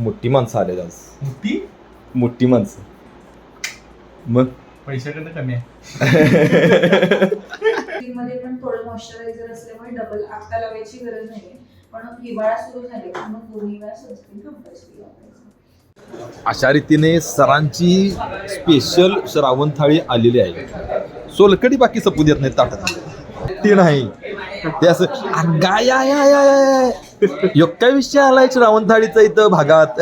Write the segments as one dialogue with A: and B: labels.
A: मोठी माणसं आले आज.
B: मोठी?
A: मोठी माणसं. मग?
B: कमी आहे.
C: मध्ये पण थोडं मॉइश्चरायझर असल्यामुळे डबल आता लावायची गरज नाहीये. पण हिवाळा सुरू झाले की मग दोन्ही वेळा सनस्क्रीन कंपल्सरी वापरायचं.
A: अशा रीतीने सरांची स्पेशल श्रावण थाळी आलेली आहे. सोलकडी बाकी सपू देत नाही ताटात. ते नाही. ते असं अगाय या या या या ह्यो काय विषय आलाय श्रावण थाळीचा इथं भागात?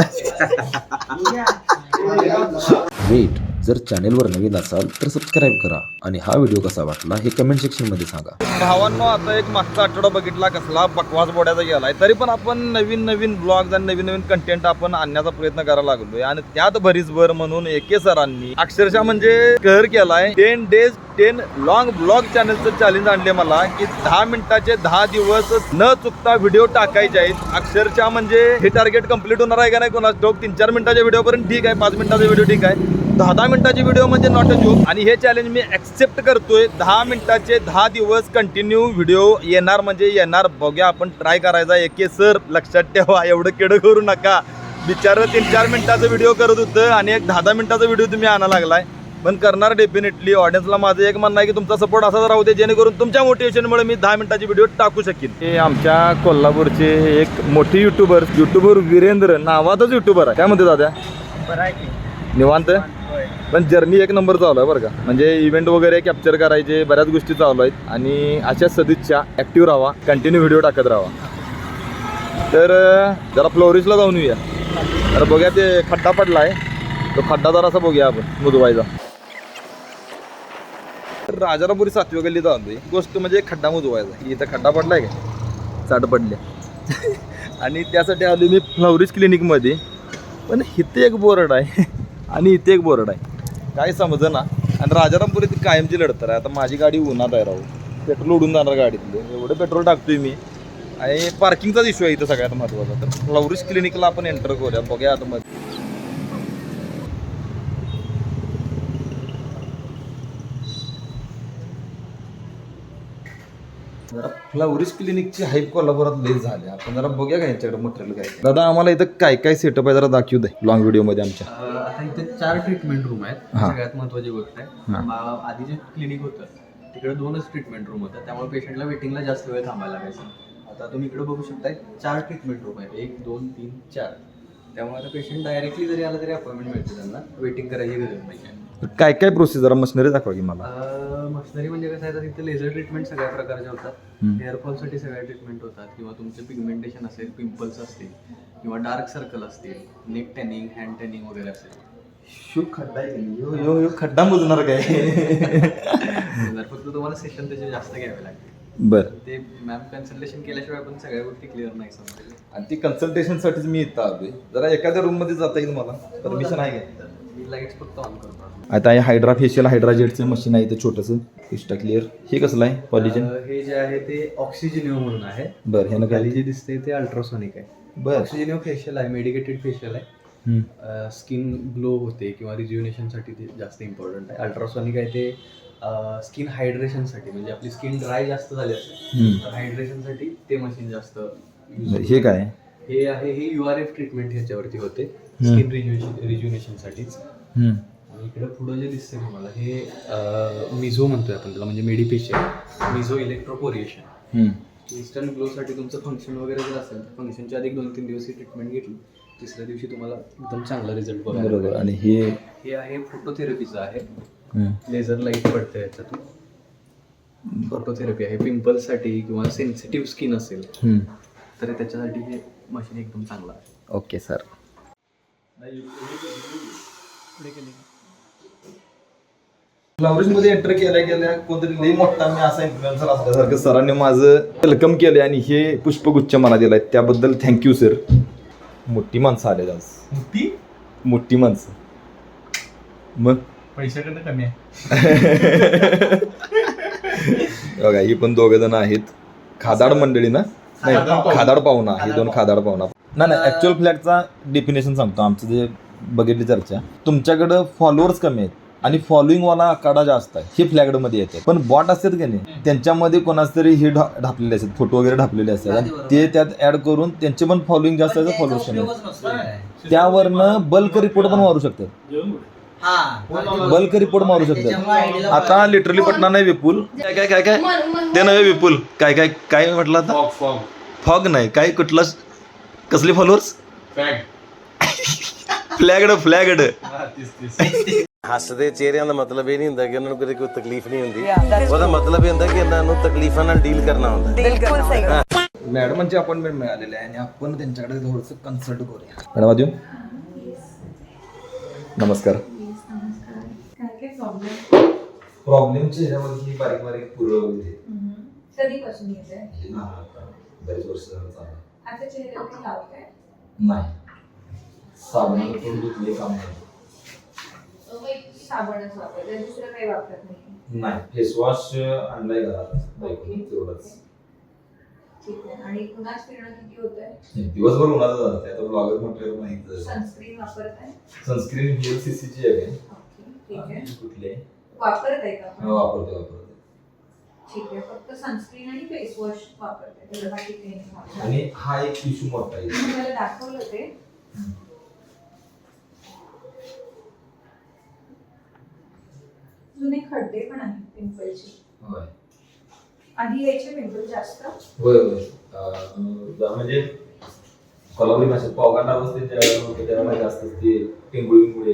A: वेट जर चॅनेलवर नवीन असाल तर सबस्क्राईब करा आणि हा व्हिडिओ कसा वाटला हे कमेंट सेक्शनमध्ये सांगा. भावांनो आता एक मागचा आठवडा बघितला कसला बकवास बोड्याचा गेलाय. तरी पण आपण नवीन नवीन ब्लॉग आणि नवीन नवीन कंटेंट आपण आणण्याचा प्रयत्न करायला लागलोय. आणि त्यात भरीच भर म्हणून एके सरांनी अक्षरशः म्हणजे कहर केलाय. Ten days ten long blog चॅनलचं challenge आणले मला की दहा मिनिटाचे दहा दिवस न चुकता व्हिडिओ टाकायचे आहेत. अक्षरशः म्हणजे हे टार्गेट कंप्लीट होणार आहे का नाही कोणाच ठोक तीन चार मिनिटाच्या व्हिडिओ पर्यंत ठीक आहे पाच मिनिटाचा व्हिडिओ ठीक आहे. दहा दहा मिनिटाची व्हिडिओ म्हणजे नॉट अ जोक आणि हे चॅलेंज मी ॲक्सेप्ट करतोय. दहा मिनिटाचे दहा दिवस कंटिन्यू व्हिडिओ येणार म्हणजे येणार. बघूया आपण ट्राय करायचा एके सर लक्षात ठेवा. एवढं केडं करू नका. बिचार तीन चार मिनिटाचा व्हिडिओ करत होतं आणि एक दहा दहा मिनिटाचा व्हिडिओ तुम्ही आणा लागलाय. पण करणार डेफिनेटली ऑडियन्सला माझं एक म्हणणं आहे की तुमचा सपोर्ट असाच राहू दे. जेणेकरून तुमच्या मोटिवेशनमुळे मी दहा मिनिटाची व्हिडिओ टाकू शकेन. हे आमच्या कोल्हापूरचे एक मोठे युट्यूबर युट्यूबर वीरेंद्र नावातच युट्यूबर आहे. काय म्हणते दादा?
B: बरं आहे की.
A: निवांत? पण जर्नी एक नंबर चालू आहे बरं का. म्हणजे इव्हेंट वगैरे कॅप्चर करायचे बऱ्याच गोष्टी चालू आहेत. आणि अशा सदिच्छा ॲक्टिव्ह राहा कंटिन्यू व्हिडिओ टाकत राहा. तर जरा फ्लोरिसला जाऊन येऊया. तर बघूया ते खड्डा पडला आहे तो खड्डा जरासा बघूया आपण मुदवायचा. तर राजारापुरी सातव्या गल्ली जाऊन गोष्ट म्हणजे खड्डा मुजवायचा इथं खड्डा पडलाय का? चाट पडले. आणि त्यासाठी आलो मी फ्लॉवरिस क्लिनिकमध्ये पण इथे एक बोर्ड आहे. आणि इथे एक बोर्ड आहे. काय समज ना. आणि राजारामपुरीत कायमची लढत आहे. आता माझी गाडी उन्हात आहे राहू पेट्रोल उडून जाणार गाडीतले. एवढं पेट्रोल टाकतोय मी. आणि पार्किंगचाच इश्यू आहे इथं सगळ्यात महत्त्वाचा तर फ्लॉवरिस क्लिनिकला आपण एंटर करूया. बघूया आता मध्ये फ्लॉवरिस क्लिनिकची हाईप कोल्हापुरात लई झाली. आपण जरा बघूया का यांच्याकडे मटेरियल काय आहे. दादा आम्हाला इथं काय काय सेटअप आहे जरा दाखवू दे लॉंग व्हिडिओमध्ये आमच्या.
D: अं, आता इथे चार ट्रीटमेंट रूम आहेत.
A: हा.
D: सगळ्यात महत्वाची गोष्ट आहे. मा- आधी जे क्लिनिक होतं तिकडे दोनच ट्रीटमेंट रूम होतं. त्यामुळे पेशंटला वेटिंगला जास्त वेळ थांबायला लागायचा. आता तुम्ही इकडे बघू शकताय चार ट्रीटमेंट रूम आहेत. एक दोन तीन चार. त्यामुळे आता पेशंट डायरेक्टली जरी आला तरी अपॉइंटमेंट मिळते त्यांना. वेटिंग करायची गरज नाही
A: काय काय प्रोसेस जरा मशिनरी दाखवा की मला.
D: मशिनरी म्हणजे कसं आहे तर तिथे लेझर ट्रीटमेंट सगळ्या प्रकारच्या होतात. हेअरफॉलसाठी सगळ्या ट्रीटमेंट होतात. किंवा तुमचे पिगमेंटेशन असेल पिंपल्स असतील किंवा डार्क सर्कल असतील नेक टॅनिंग हँड टॅनिंग वगैरे असेल.
A: शो खड्डा आहे यो यो यो खड्डा मोजणार काय?
D: जर फक्त तुम्हाला सेशन त्याचे जास्त घ्यावे लागते
A: बर.
D: ते मॅम कन्सल्टेशन केल्याशिवाय आपण सगळ्या गोष्टी क्लिअर नाही समजले
A: आणि ती कन्सल्टेशन साठीच मी इथं आलोय. जरा एखाद्या रूममध्ये जाता येईल मला? परमिशन आहे का? आता हे हायड्रा फेशियल हायड्रा जेटचं मशीन आहे इथं छोटंसं. इस्टा क्लिअर हे कसलं आहे? पॉलिजन
D: हे जे आहे ते ऑक्सिजनिओ म्हणून आहे.
A: बरं ह्यानं
D: खाली जे दिसते ते अल्ट्रासॉनिक आहे.
A: बरं.
D: ऑक्सिजनिओ फेशियल आहे मेडिकेटेड फेशियल आहे. स्किन ग्लो होते किंवा रिज्युनेशनसाठी ते जास्त इम्पॉर्टंट आहे. अल्ट्रासॉनिक आहे ते स्किन हायड्रेशनसाठी म्हणजे आपली स्किन ड्राय जास्त झाली असेल
A: हम्म.
D: तर हायड्रेशनसाठी ते मशीन जास्त
A: हे काय?
D: हे आहे हे यू आर एफ ट्रीटमेंट ह्याच्यावरती होते. स्किन रिज्युनेशनसाठीच.
A: हम्म.
D: आणि इकडे पुढं जे दिसतंय तुम्हाला हे मिझो म्हणतोय आपण त्याला म्हणजे मेडिपेशियल मिझो इलेक्ट्रोपोरिएशन. इन्स्टंट ग्लोसाठी तुमचं फंक्शन वगैरे जर असेल तर फंक्शनच्या आधी दोन तीन दिवस ही ट्रीटमेंट घेतली. तिसऱ्या दिवशी तुम्हाला एकदम चांगला रिझल्ट
A: बरोबर. आणि हे
D: हे आहे फोटोथेरपीचं आहे. लेझर लाइट पडते याच्यातून. फोटोथेरपी आहे. पिंपल्ससाठी किंवा सेन्सिटिव्ह स्किन असेल. तर त्याच्यासाठी हे मशीन एकदम चांगलं आहे.
A: ओके सर मध्ये एंटर केल्या गेल्या कोणतरी लई मोठा मी असा इन्फ्लुएन्सर असल्यासारखं सरांनी माझं वेलकम केलं आणि हे पुष्पगुच्छ मला दिलाय. त्याबद्दल थँक्यू सर मोठी माणसं आले आज.
B: मोठी?
A: मोठी माणसं. मग?
B: पैशाकडनं कमी आहे.
A: बघा ही पण दोघ जण आहेत. खादाड मंडळी ना? नाही
B: खादाड पाहुणा.
A: हे दोन खादाड पाहुणा. नाही नाही ऍक्च्युअल फ्लॅटचा डेफिनेशन सांगतो. आमचं जे बघितली चर्चा तुमच्याकडं फॉलोअर्स कमी आहेत आणि फॉलोईंग वाला आकडा जास्त आहे. हे फ्लॅगडमध्ये येते. पण बॉट असतात की नाही त्यांच्यामध्ये कोणाच तरी हे ढा- ढापलेले असतात फोटो वगैरे ढापलेले असतात. आणि ते त्यात ऍड करून त्यांचे पण फॉलोईंग जास्त आहे फॉलोअर्स त्यावरनं बल्क रिपोर्ट पण मारू शकतात. बल्क रिपोर्ट मारू शकतात. आता लिटरली पटणार नाही विपुल. काय काय काय काय? ते नव्हे विपुल. काय काय काय म्हटलं आता? फॉग नाही. काय कुठला कसले फॉलोअर्स फ्लॅगड फ्लॅगड
E: ਹੱਸਦੇ ਚਿਹਰਿਆਂ ਦਾ ਮਤਲਬ ਇਹ ਨਹੀਂ ਹੁੰਦਾ ਕਿ ਉਹਨਾਂ ਨੂੰ ਕਦੇ ਕੋਈ ਤਕਲੀਫ ਨਹੀਂ ਹੁੰਦੀ ਉਹਦਾ ਮਤਲਬ ਇਹ ਹੁੰਦਾ ਕਿ ਇਹਨਾਂ ਨੂੰ ਤਕਲੀਫਾਂ ਨਾਲ ਡੀਲ ਕਰਨਾ ਹੁੰਦਾ
A: मॅडमांची अपॉइंटमेंट मिळालेली आहे आणि आपण त्यांच्याकडे थोडंसं कन्सल्ट करूया मॅडम आधी नमस्कार
C: काय काय प्रॉब्लेम
A: प्रॉब्लेम चेहऱ्यामध्ये बारीक बारीक पुरळ वगैरे
C: कधीपासून येत आहे
A: हे ना आता बरेच वर्ष झालं चालू आहे.
C: आता लावताय?
A: नाही. साबण करून धुतले काम नाही
C: साबणच वापरते दुसरं काही वापरत नाही.
A: नाही फेसवॉश आणलाय घरात बायकोने तेवढंच.
C: ठीक आहे. आणि उन्हात फिरणं किती होत आहे
A: दिवसभर उन्हाचं जातं ते. आता ब्लॉगर म्हटल्यावर माहीत
C: सनस्क्रीन
A: सनस्क्रीन ची आहे.
C: ओके ठीक आहे.
A: कुठले?
C: वापरताय का?
A: हा, वापरते वापरते
C: ठीक आहे फक्त सनस्क्रीन आणि फेस वॉश वापरते. त्याला बाकी काही नाही वापरत.
A: आणि हा एक इश्यू मोठा आहे.
C: मी तुम्हाला दाखवलं ते. जुने खड्डे पण आहेत पिंपलचे.
A: होय.
C: आधी यायचे पिंपल जास्त.
A: होय होय. अं, म्हणजे कोल्हापुरी भाषेत पावगांडा असते ज्या होते त्यावेळेला जास्त ते टिंगुळी मुळे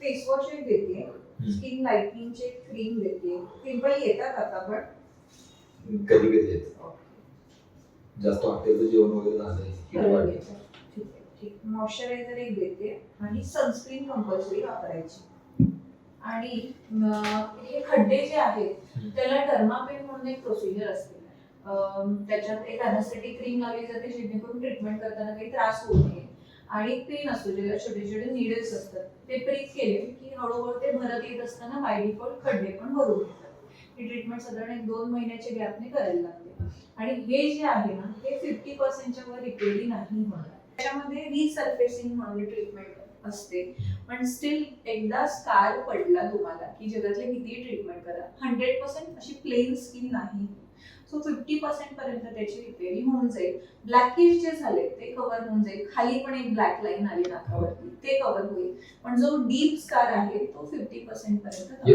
C: फेस वॉश देते. स्किन लाइटनिंगचे क्रीम देते. पिंपल येतात आता पण.
A: कधी कधी येत जास्त हॉटेलचं जेवण वगैरे किंवा वाढलंय.
C: ठीक आहे ठीक. मॉइश्चरायझर एक देते आणि सनस्क्रीन कंपल्सरी वापरायची. आणि हे खड्डे जे आहेत त्याला डर्मापेन म्हणून एक प्रोसिजर असते. त्याच्यात एक अॅनास्थेटिक क्रीम लावली जाते जेणेकरून ट्रीटमेंट करताना काही त्रास होऊ नये आणि पेन असतो जे छोटे छोटे निडल्स असतात ते प्रिक केले की हळूहळू ते भरत येत असताना बाय डिफॉल्ट खड्डे पण भरून येतात. ही ट्रीटमेंट साधारण एक दोन महिन्याच्या गॅपने करायला लागते. आणि हे जे आहे ना हे फिफ्टी पर्सेंटच्या वर रिपेअरिंग नाही होणार. त्याच्यामध्ये रिसर्फेसिंग म्हणून ट्रीटमेंट असते. पण स्टील एकदा स्कार पडला तुम्हाला की जगातले किती ट्रीटमेंट करा हंड्रेड पर्सेंट अशी प्लेन स्किन नाही. सो फिफ्टी पर्सेंट पर्यंत त्याची रिपेअरी होऊन जाईल. ब्लॅकिश जे झाले ते कव्हर होऊन जाईल. खाली पण एक ब्लॅक लाईन आली नाकावरती ते कव्हर होईल. पण जो डीप स्कार आहे तो फिफ्टी पर्सेंट पर्यंत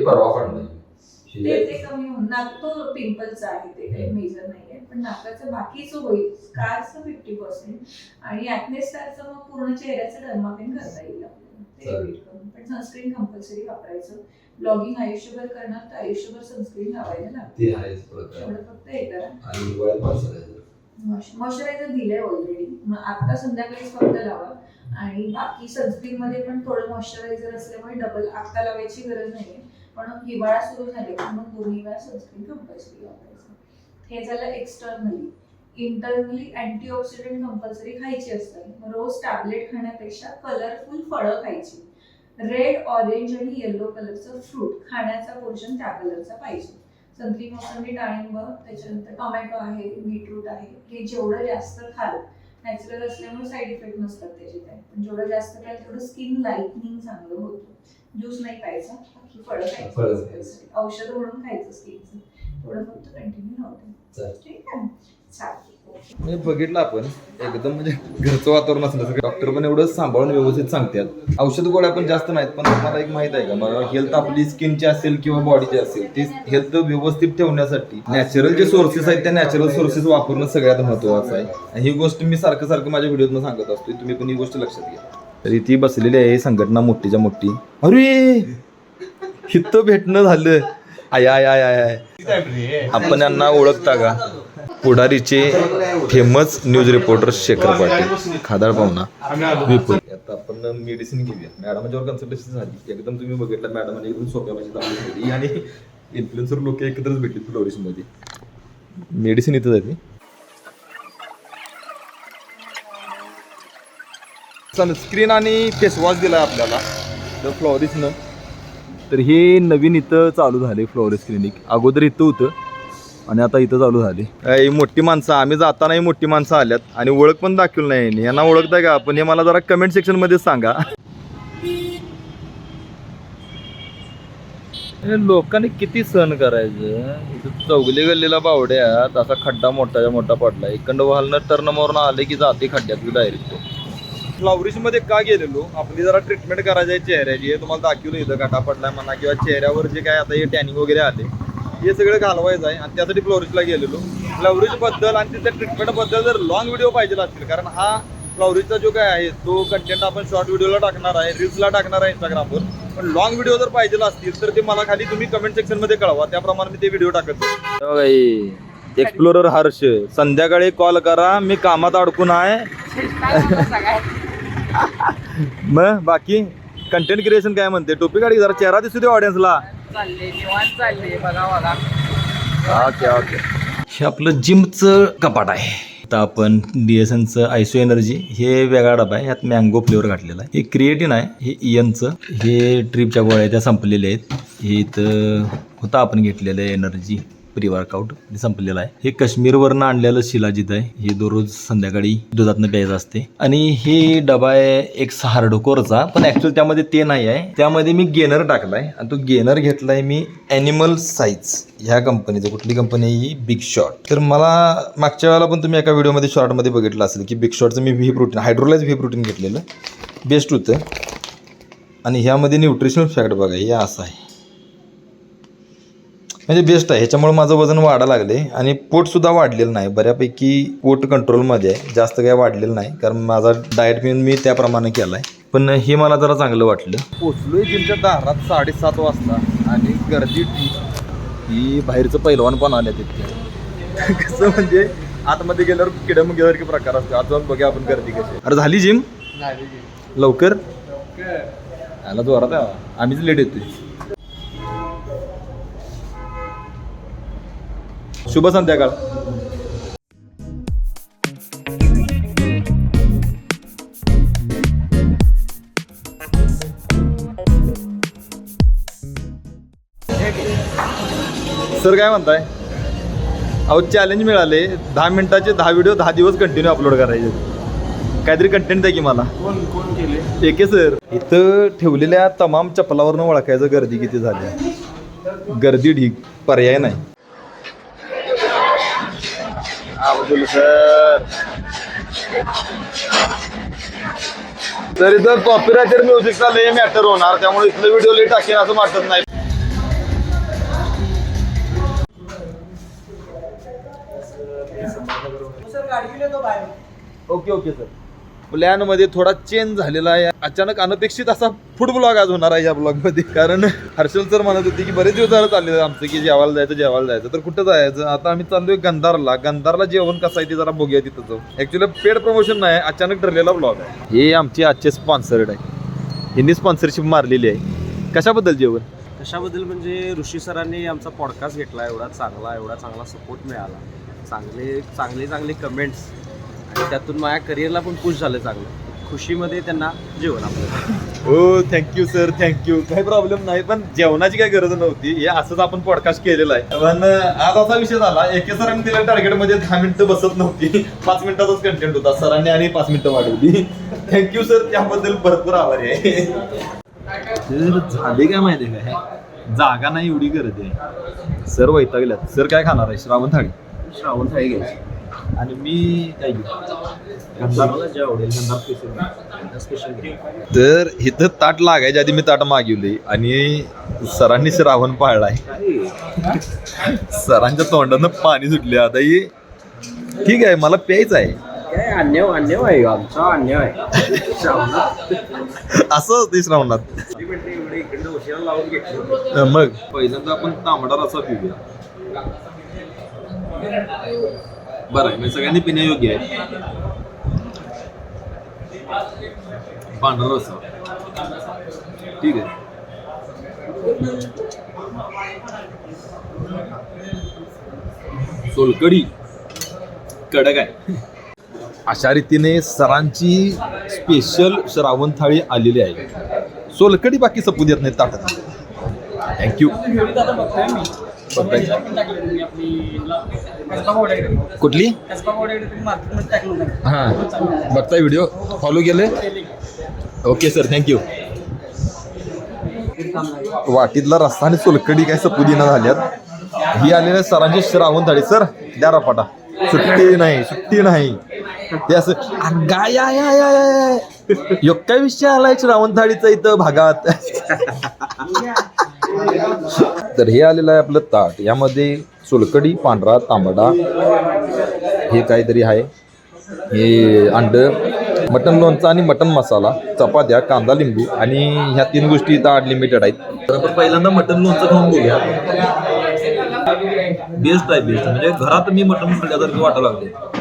C: ते ते कमी होऊन नाक तो पिंपलचा आहे ते काही मेजर नाहीये. पण नाकाचं बाकीचं होईल स्कारचं फिफ्टी पर्सेंट आणि ऍक्ने स्कारचं मग पूर्ण चेहऱ्याचं डर्मापेन करता येईल आपल्याला. पण सनस्क्रीन कंपल्सरी वापरायचं. ब्लॉगिंग आयुष्यभर करणार तर आयुष्यभर सनस्क्रीन लावायला लागते. एवढं फक्त हे करा
A: मॉइश्चरायझर
C: दिलंय ऑलरेडी मग आता संध्याकाळीच फक्त लावा. आणि बाकी सनस्क्रीन मध्ये पण थोडं मॉइश्चरायझर असल्यामुळे डबल आता लावायची गरज नाहीये. पण हिवाळा सुरू झाले मग दोन्ही वेळा सनस्क्रीन कंपल्सरी वापरायचं हे झालं एक्सटर्नली इंटरनली अँटीऑक्सिडंट कंपल्सरी खायची असतात रोज टॅबलेट खाण्यापेक्षा कलरफुल फळं खायची. रेड ऑरेंज आणि येलो कलरचं फ्रूट खाण्याचा पोर्शन त्या कलरचा पाहिजे. संत्री मोसंबी डाळिंब त्याच्यानंतर टोमॅटो आहे बीटरूट आहे हे जेवढं जास्त खाल नॅचरल असल्यामुळे साईड इफेक्ट नसतात त्याचे काय. पण जेवढं जास्त खाल तेवढं स्किन लाईटनिंग चांगलं होतं. ज्यूस नाही बाकी फळं खायचं.
A: खायचं.
C: औषध म्हणून खायचं स्किनचं थोडं फक्त कंटिन्यू राहू. ठीक आहे?
A: म्हणजे बघितलं आपण एकदम म्हणजे घरचं वातावरण असलं डॉक्टर पण एवढं सांभाळून व्यवस्थित सांगतात. औषध गोळ्या पण जास्त नाहीत पण तुम्हाला एक माहीत आहे का? मला हेल्थ आपली स्किनची असेल किंवा बॉडीची असेल ती हेल्थ व्यवस्थित ठेवण्यासाठी नॅचरल जे सोर्सेस आहेत त्या नॅचरल सोर्सेस वापरणं सगळ्यात महत्वाचं आहे. आणि ही गोष्ट मी सारखं सारखं माझ्या व्हिडिओत सांगत असतो तुम्ही पण ही गोष्ट लक्षात घ्या. तरी ती बसलेली आहे संघटना मोठीच्या मोठी. अरे! हित भेटणं झालं. आय आय आय आय आय. आपण यांना ओळखता का? पुढारीचे famous news reporter Shekhar Patil. खादाळ पाहुणा. विपुल. आता आपण मेडिसिन घेऊया मॅडमाच्यावर कन्सल्टेशन झाली एकदम तुम्ही बघितलं मॅडम एकदम सोप्या भाषेत आणि इन्फ्लुएन्सर लोक एकत्रच भेटले फ्लोरिसमध्ये मेडिसिन इथं जाते सनस्क्रीन आणि फेसवॉश दिला आपल्याला. तर फ्लॉरिसनं तर हे नवीन इथं चालू झाले फ्लॉरिस क्लिनिक. अगोदर इथं होतं आणि आता इथं चालू झाली. ही मोठी माणसं आम्ही जातानाही मोठी माणसं आल्यात आणि ओळख पण दाखवली नाही यांनी. ओळखताय का पण हे मला जरा कमेंट सेक्शनमध्ये सांगा. लोकांनी किती सहन करायचं? इथं चौगली गल्लीला बावड्यात असा खड्डा मोठाच्या मोठा पडला. इकडं वाहनं टर्न मारून आले की जाते खड्ड्यात डायरेक्ट फ्लावरिशमध्ये का गेलेलो? आपली जरा ट्रीटमेंट करायची आहे चेहऱ्याची. हे तुम्हाला दाखवलं इथं काटा पडलाय म्हणा किंवा चेहऱ्यावर जे काय आता हे टॅनिंग वगैरे आले हे सगळं घालवायचं आहे. आणि त्यासाठी फ्लॉरिशला गेलेलो. फ्लॉरिशबद्दल आणि तिथल्या ट्रीटमेंटबद्दल जर लॉंग व्हिडिओ पाहिजे असतील कारण हा फ्लॉरिशचा जो काय आहे तो कंटेंट आपण शॉर्ट व्हिडिओला टाकणार आहे रील्सला टाकणार आहे इंस्टाग्रामवर पण लॉंग व्हिडिओ जर पाहिजे असतील तर ते मला खाली तुम्ही कमेंट सेक्शनमध्ये कळवा. त्याप्रमाणे मी ते व्हिडिओ टाकत एक्सप्लोरर हर्ष संध्याकाळी कॉल करा. मी कामात अडकून आहे. मग बाकी कंटेंट क्रिएशन काय म्हणते? टोपी काढी जरा चेहरा दिसू दे ऑडियन्सला ओके ओके हे आपलं जिमचं कपाट आहे. आता आपण डी एस एनचं आयसो एनर्जी हे वेगळा डबा आहे. यात मँगो फ्लेवर घातलेला आहे. हे क्रिएटिन आहे हे इयनचं हे ट्रिपच्या गोळ्या त्या संपलेल्या आहेत. हे इथं होतं आपण घेतलेलं आहे एनर्जी प्री वर्कआउट संपलेलं आहे. हे काश्मीरवरनं आणलेलं शिलाजीत आहे. हे दररोज संध्याकाळी दुधातनं प्यायचं असते. आणि हे डबा आहे एक हार्डकोरचा. पण ऍक्च्युअली त्यामध्ये ते नाही आहे. त्यामध्ये मी गेनर टाकलाय. आणि तो गेनर घेतलाय मी ॲनिमल साईज ह्या कंपनीचं कुठली कंपनी आहे ही? बिग शॉट तर मला मागच्या वेळेला पण तुम्ही एका व्हिडिओमध्ये शॉर्टमध्ये बघितलं असेल की बिग शॉटचं मी whey protein hydrolyse whey protein घेतलेलं. बेस्ट होतं. आणि ह्यामध्ये न्यूट्रिशनल फॅक्ट बघा हे असं आहे. म्हणजे बेस्ट आहे. ह्याच्यामुळे माझं वजन वाढा लागले आणि पोटसुद्धा वाढलेलं नाही. बऱ्यापैकी पोट कंट्रोलमध्ये आहे. जास्त काय वाढलेलं नाही. कारण माझा डाएट मी मी त्याप्रमाणे केला आहे पण हे मला जरा चांगलं वाटलं. पोचलोय जिमच्या दारात साडेसात वाजता. आणि गर्दी ठीक ही बाहेरचं पैलवान पण आल्या तिथे कसं म्हणजे आतमध्ये गेल्यावर किडमुगीसारखे प्रकार असतो. आता जाऊन बघूया आपण गर्दी कशी. अरे झाली जिम? लवकर? आला जोरात. आम्हीच लेट येतोय. शुभ संध्याकाळ. सर काय म्हणताय? अहो चॅलेंज मिळाले. दहा मिनिटाचे दहा व्हिडिओ दहा दिवस कंटिन्यू अपलोड करायचे. काहीतरी कंटेंट आहे की मला.
B: कोण कोण केले?
A: एके सर. इथं ठेवलेल्या तमाम चपलावरनं ओळखायचं गर्दी किती झाली गर्दी ढीक पर्याय नाही. अब्दुल सर. तर इथं कॉपीरायटर म्युझिकचा लय मॅटर होणार त्यामुळे इथलं व्हिडिओ लय टाकेन असं वाटत नाही. Okay okay sir. प्लॅनमध्ये थोडा चेंज झालेला आहे. अचानक अनपेक्षित असा फूड ब्लॉग आज होणार आहे या ब्लॉगमध्ये कारण हर्षल सर म्हणत होते की बरेच दिवस झालं चालले आमचं की जेवायला जायचं जेवायला जायचं. तर कुठं जायचं? आता आम्ही चाललोय गंधारला. गंधारला जेवण कसं आहे ते जरा बघूया तिथं जाऊ ऍक्च्युली पेड प्रमोशन नाही अचानक ठरलेला ब्लॉग आहे. हे आमचे आजचे स्पॉन्सर्ड आहे. यांनी स्पॉन्सरशिप मारलेली आहे. कशाबद्दल जेवण?
F: कशाबद्दल म्हणजे ऋषी सरांनी आमचा पॉडकास्ट घेतला एवढा चांगला एवढा चांगला सपोर्ट मिळाला. चांगले चांगले चांगले कमेंट्स आणि त्यातून माझ्या करिअरला पण पुश झालं चांगलं. खुशीमध्ये त्यांना जेवण आपलं.
A: हो thank you sir thank you काही प्रॉब्लेम नाही पण जेवणाची काही गरज नव्हती. हे असंच आपण पॉडकास्ट केलेलं आहे. पण आज असा विषय झाला एके सरांनी टार्गेटमध्ये दहा मिनिटं बसत नव्हती. पाच मिनिटाचाच कंटेंट होता. सरांनी आणि पाच मिनिटं वाढवली. थँक्यू सर त्याबद्दल भरपूर आभारी आहे. सर झाले काय माहिती आहे काय जागा नाही एवढी गर्दी आहे. सर वैतागल्यात सर काय खाणार आहे? श्रावण थाळी.
F: श्रावण थाळी घ्यायची.
A: आणि मी काय घेऊ?
F: मला जे आवडेल गंधार स्पेशल स्पेशल घ्या
A: तर इथं ताट लागायच्या आधी मी ताट मागवली आणि सरांनी श्रावण पाळलाय. सरांच्या तोंडानं पाणी सुटले आता ही ठीक आहे मला प्यायचं आहे.
F: काय अन्याय अन्याय आहे आमचा अन्याय. आहे श्रावणात.
A: असं असते श्रावणात
F: उशिरा लावून घेतली.
A: मग? पहिल्यांदा आपण तांबडा रसा पिऊया. बरं आहे. म्हणजे सगळ्यांनी पिण्यायोग्य आहे. पांढरा रसा. ठीक आहे. सोलकडी कडक आहे. अशा रीतीने सरांची स्पेशल श्रावण थाळी आलेली आहे. सोलकडी बाकी सपू देत नाही ताटात. थँक्यू कुठली? हां. बघताय व्हिडिओ फॉलो केले ओके सर थँक्यू वाटीतला रस्ता आणि सोलकडी काय सपुदीना झाल्यात. ही आलेल्या सरांचे श्रावण थाळी सर द्या रपाटा. सुट्टी नाही सुट्टी नाही. ते असं "अन या या या या काय विषय आलाय श्रावण थाळीचा इथं भागात? तर हे आलेलं आहे आपलं ताट. यामध्ये सोलकडी पांढरा तांबडा हे काहीतरी आहे. हे अंड मटन लोणचं आणि मटन मसाला चपात्या कांदा लिंबू आणि ह्या तीन गोष्टी इथं अनलिमिटेड आहेत. तर आपण पहिल्यांदा मटन लोणचं खाऊन बघूया. बेस्ट आहे बेस्ट म्हणजे घरात मी मटन खाल्ल्यासारखं वाटायला लागते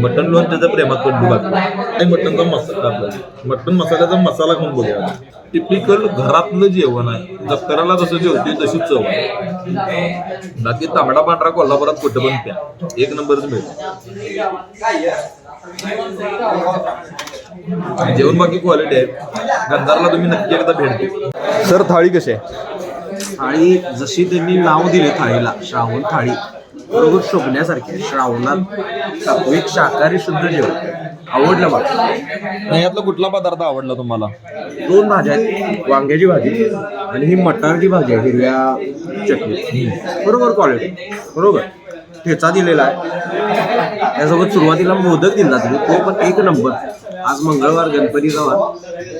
A: मटन लोणच्याच्या प्रेमात पडली बाकी आणि मटनचा मसाला आपला. मटन मसाल्याचा मसाला खाऊन बघूया. टिपिकल घरातलं जेवण आहे. जत्तराला जसं जेवते तशीच चव आहे. बाकी तांबडा पांढरा कोल्हापुरात कुठं पण प्या. एक नंबरच मिळतो जेवण बाकी क्वालिटी आहे. गंधारला तुम्ही नक्की एकदा भेट द्या. सर थाळी कशी आहे?
F: थाळी जशी त्यांनी नाव दिले थाळीला श्रावण थाळी. बरोबर शोभण्यासारखी. श्रावणात सात्विक शाकाहारी शुद्ध जेवण. आवडलं मला
A: नाही यातला कुठला पदार्थ आवडला तुम्हाला?
F: दोन भाज्या आहेत. वांग्याची भाजी आणि ही मटारची भाजी आहे हिरव्या चटणी बरोबर क्वालिटी बरोबर. ठेचा दिलेला आहे. त्यासोबत सुरुवातीला मोदक दिला तुम्ही. तो पण एक नंबर. आज मंगळवार गणपतीचा वार.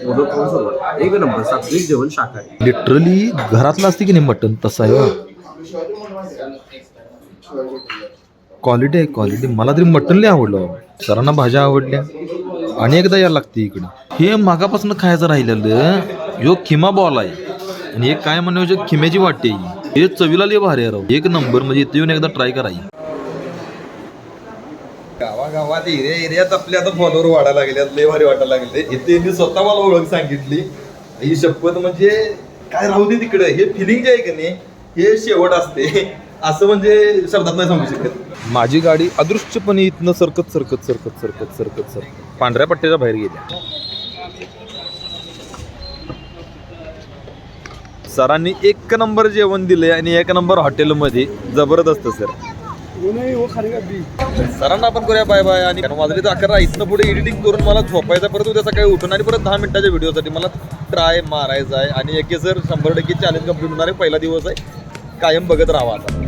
F: मोदक खाऊन सुरुवात. एक नंबर. सात्विक जेवण शाकाहारी.
A: लिटरली घरातलं असते की नाही मटन तसं आहे क्वालिटी आहे क्वालिटी मला तरी मटन लय आवडलं. सरांना भाज्या आवडल्या. आणि एकदा यायला लागते इकडे. हे मागापासून खायचं राहिलेलं यो खिमा बॉल आहे. आणि एक काय म्हणायचं खिम्याची वाटते आहे हे. चवीला लय भारी आहे राव. एक नंबर म्हणजे इथे येऊन एकदा ट्राय करायची गावागावात एरिया एरियात आपले आता फॉलोअर वाढायला लागले लय भारी वाटायला लागले इथे यांनी स्वतः मला ओळख सांगितली. ही शपथ म्हणजे काय राहू दे तिकडे. हे फिलिंग जे आहे की नाही हे शेवट असते. असं म्हणजे शब्दात नाही सांगू शकत. माझी गाडी अदृश्यपणे इथनं सरकत सरकत सरकत सरकत सरकत सरकत. पांढऱ्या पट्ट्याच्या बाहेर गेल्या सरांनी एक नंबर जेवण दिले आणि एक नंबर हॉटेलमध्ये जबरदस्त सर. सरांना आपण करूया बाय बाय आणि वाजले तर अकरा इथनं पुढे एडिटिंग करून मला झोपायचा परत उद्या सकाळी उठून आणि परत दहा मिनिटाच्या व्हिडिओसाठी मला ट्राय मारायचा आहे. आणि एके सर शंभर टक्के चॅलेंज कंप्लीट होणार आहे. पहिला दिवस आहे. कायम बघत राहा आता.